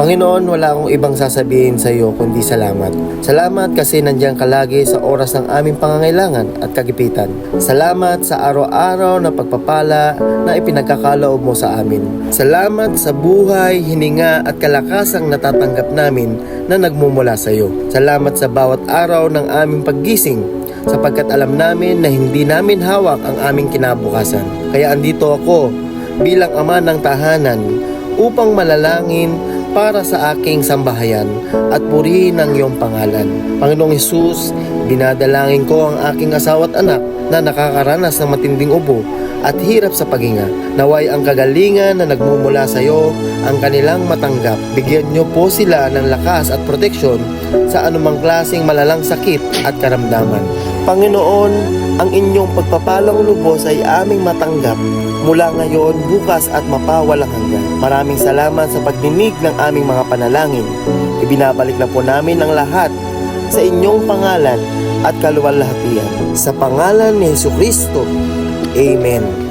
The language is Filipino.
Panginoon, wala akong ibang sasabihin sa iyo kundi salamat. Salamat kasi nandiyan ka lagi sa oras ng aming pangangailangan at kagipitan. Salamat sa araw-araw na pagpapala na ipinagkakaloob mo sa amin. Salamat sa buhay, hininga at kalakasang natatanggap namin na nagmumula sa iyo. Salamat sa bawat araw ng aming paggising sapagkat alam namin na hindi namin hawak ang aming kinabukasan. Kaya andito ako bilang ama ng tahanan upang malalangin para sa aking sambahayan at purihin ang iyong pangalan. Panginoong Hesus, dinadalangin ko ang aking asawa at anak na nakakaranas ng matinding ubo at hirap sa paghinga. Naway ang kagalingan na nagmumula sa iyo ang kanilang matanggap. Bigyan niyo po sila ng lakas at proteksyon sa anumang klaseng malalang sakit at karamdaman. Panginoon, ang inyong pagpapalang lubos ay aming matanggap mula ngayon, bukas at mapawalang hanggan. Maraming salamat sa pagdinig ng aming mga panalangin. Ibinabalik na po namin ang lahat sa inyong pangalan at kaluwalhatian. Sa pangalan ni Yesu Kristo. Amen.